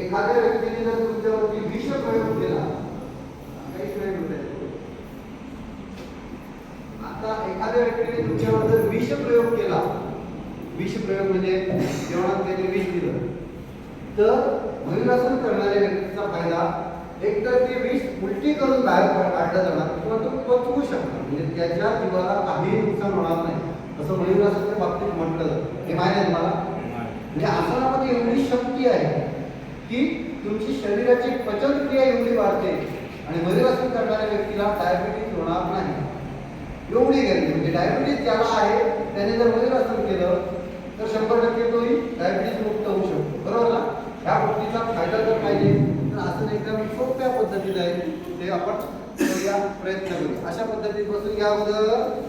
एखाद्या व्यक्तीने जर तुमच्यावरती विष प्रयोग केला काही प्रयोग. आता एखाद्या व्यक्तीने तुमच्यावर जर विष प्रयोग केला विष प्रयोग म्हणजे जेवणात काहीतरी विष दिलं तर मयुरासन करणाऱ्या व्यक्तीचा फायदा एक तर ते विष उलटी करून बाहेर काढलं जाणार किंवा तो पचवू शकणार म्हणजे त्याच्या जीवाला काही नुकसान होणार नाही असं मयुरासनच्या बाबतीत म्हटलं. हे माहिती आहे तुम्हाला म्हणजे आसनामध्ये एवढी शक्ती आहे की तुमची शरीराची पचनक्रिया एवढी वाढते आणि मयुरासन करणाऱ्या व्यक्तीला डायबिटीज होणार नाही. एवढी गॅरंटी म्हणजे डायबिटीज ज्याला आहे त्याने जर मयुरासन केलं तर शंभर टक्के तोही डायबिटीज मुक्त होऊ शकतो. बरोबर ना? ह्या गोष्टीचा फायदा जर पाहिजे. तर असं एकदम सोप्या पद्धतीने आहे. ते आपण करूया प्रयत्न करू. अशा पद्धतीत बसून घ्या अगोदर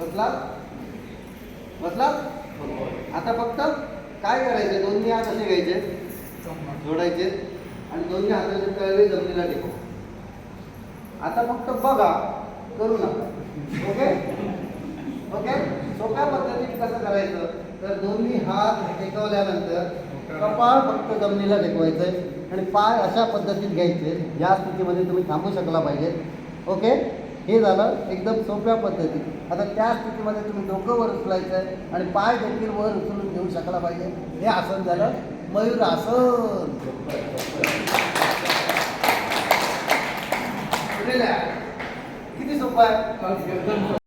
बदला बदला आता फक्त काय करायचे? दोन्ही हात असे घ्यायचे जोडायचे आणि दोन्ही हाताचे तळवे जमिनीला टेकव आता फक्त बघा करू नका. ओके? ओके? सोप्या पद्धतीने कसं करायचं? तर दोन्ही हात टेकवल्यानंतर कपाळ फक्त जमिनीला टेकवायचंय आणि पाय अशा पद्धतीत घ्यायचे. या स्थितीमध्ये तुम्ही थांबू शकला पाहिजे. ओके? हे झालं एकदम सोप्या पद्धतीत. आता त्या स्थितीमध्ये तुम्ही डोकं वर उचलायचं आहे आणि पाय देखील वर उचलून घेऊ शकला पाहिजे. हे आसन झालं. मयूर आसन. किती सोपं आहे?